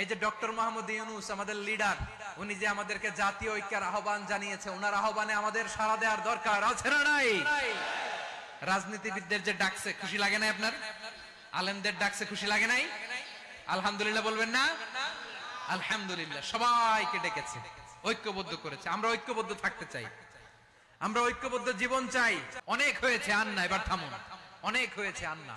এই যে ডক্টর মোহাম্মদ ইউনুস, আমাদের লিডার, উনি যে আমাদেরকে জাতীয় ঐক্যের আহ্বান জানিয়েছে ওনার আহ্বানে আমাদের সাড়া দেওয়ার দরকার, আছে না নাই? রাজনীতিবিদদের যে ডাকছে, খুশি লাগে নাই আপনার? আলেমদের ডাকছে, খুশি লাগে নাই? আলহামদুলিল্লাহ বলবেন না? আলহামদুলিল্লাহ, সবাইকে ডেকেছে, ঐক্যবদ্ধ করেছে, আমরা ঐক্যবদ্ধ থাকতে চাই। আমরা ঐক্যবদ্ধ জীবন চাই। অনেক হয়েছে আন্না এবার থামুন। অনেক হয়েছে আন্না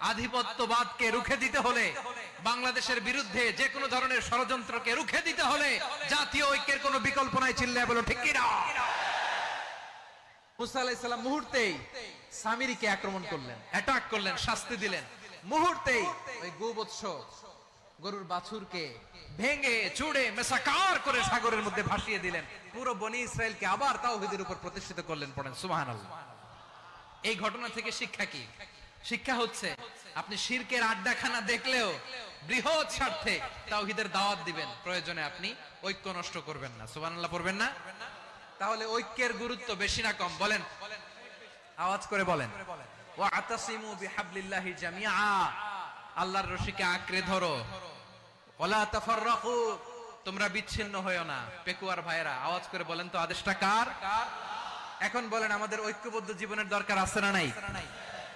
আধিপত্যবাদকে রুখে দিতে হলে বাংলাদেশের বিরুদ্ধে যে কোনো ধরনের ষড়যন্ত্রকে রুখে দিতে হলে জাতীয় ঐক্যের কোনো বিকল্প নাই চিল্লায় বলো ঠিক কিনা? মুসা আলাইসাল্লাম মুহূর্তেই সামিরিকে আক্রমণ করলেন। অ্যাটাক করলেন শাস্তি দিলেন। মুহূর্তেই ওই গোবৎস গরুর বাছুরকে ভেঙে চুড়ে মেসাকার করে সাগরের মধ্যে ভাসিয়ে দিলেন। পুরো বনি ইসরায়েলকে আবার তাওহীদের উপর প্রতিষ্ঠিত করলেন পড়েন। সুবহানাল্লাহ। এই ঘটনা থেকে শিক্ষা কি? শিক্ষা হচ্ছে, আপনি শিরকের আড্ডাখানা দেখলেও বৃহৎ স্বার্থে তাওহীদের দাওয়াত দিবেন। প্রয়োজনে আপনি ঐক্য নষ্ট করবেন না। সুবহানাল্লাহ পড়বেন না? তাহলে ঐক্যের গুরুত্ব বেশি না কম? বলেন। আওয়াজ করে বলেন। বিহাবলিল্লাহি জামিআ। আল্লাহর রশিকে আঁকড়ে ধরো। তাফাররাকু। তোমরা বিচ্ছিন্ন হয়ো না, পেকুয়ার ভাইরা আওয়াজ করে বলেন তো, আদেশটা কার? এখন বলেন, আমাদের ঐক্যবদ্ধ জীবনের দরকার আছে না নাই?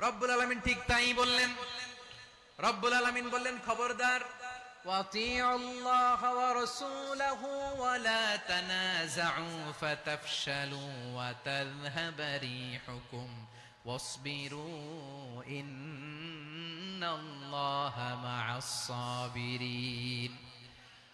রব্বুল আলামিন ঠিক তাই বললেন রব্বুল আলামিন বললেন খবরদার وَأَطِيعُوا اللَّهَ وَرَسُولَهُ وَلَا تَنَازَعُوا فَتَفْشَلُوا وَتَذْهَبَ رِيحُكُمْ وَاصْبِرُوا إِنَّ اللَّهَ مَعَ الصَّابِرِينَ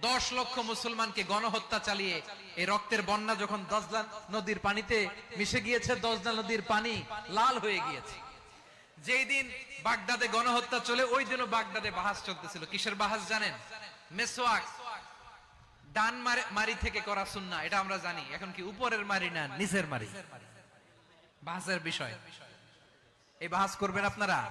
দশ লক্ষ মুসলমানকে গণহত্যা চালিয়ে এই রক্তের বন্যা যখন দজলা নদীর পানিতে মিশে গিয়েছে, দজলা নদীর পানি লাল হয়ে গিয়েছে। যেই দিন বাগদাদে গণহত্যা চলে, ওই দিনও বাগদাদে বাহাস চলতেছিল। কিসের বাহাস জানেন? মেসোয়াক ডান মারি- থেকে করা সুন্না, এটা আমরা জানি। এখন কি উপরের মারি না নিচের মারি? বাহাসের বিষয়। এই বাহাস করবেন আপনারা?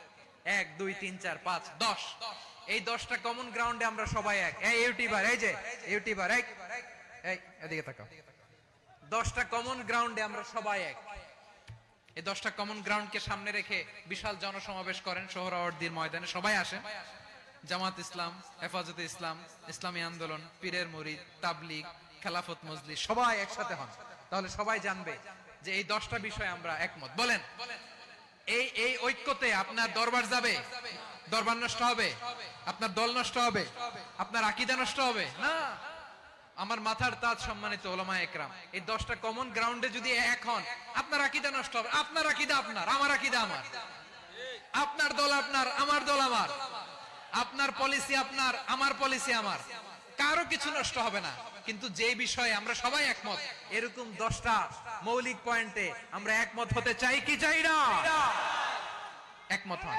এক, দুই, তিন, চার, পাঁচ, দশ। এই দশটা কমন গ্রাউন্ডে আমরা সবাই এক। ইউটিউবার, এই যে, ইউটিউবার, এই এদিকে তাকাও। দশটা কমন গ্রাউন্ডে আমরা সবাই এক। এই দশটা কমন গ্রাউন্ডকে সামনে রেখে বিশাল জনসমাবেশ করেন সোহরাওয়ার্দীর ময়দানে। সবাই আসেন। জামাত ইসলাম, হেফাজতে ইসলাম, ইসলামী আন্দোলন, পীরের মুরিদ তাবলিগ, খেলাফত মজলি সবাই একসাথে হন। তাহলে সবাই জানবে যে এই দশটা বিষয়ে আমরা একমত। বলেন। এই এই ঐক্যতে আপনার দরবার যাবে। দরবার নষ্ট হবে। আপনার দল নষ্ট হবে। আপনার আকিদা নষ্ট হবে। না। আমার মাথার তাজ সম্মানিত ওলামা একরাম, এই দশটা কমন গ্রাউন্ডে যদি এক হন, আপনার আকিদা নষ্ট হবে। আপনার আকিদা আপনার, আমার আকিদা আমার। আপনার দল আপনার, আমার দল আমার। আপনার পলিসি আপনার, আমার পলিসি আমার। কারও কিছু নষ্ট হবে না। কিন্তু যে বিষয়ে আমরা সবাই একমত, এরকম দশটা মৌলিক পয়েন্টে আমরা একমত হতে চাই কি চাই না? একমত হন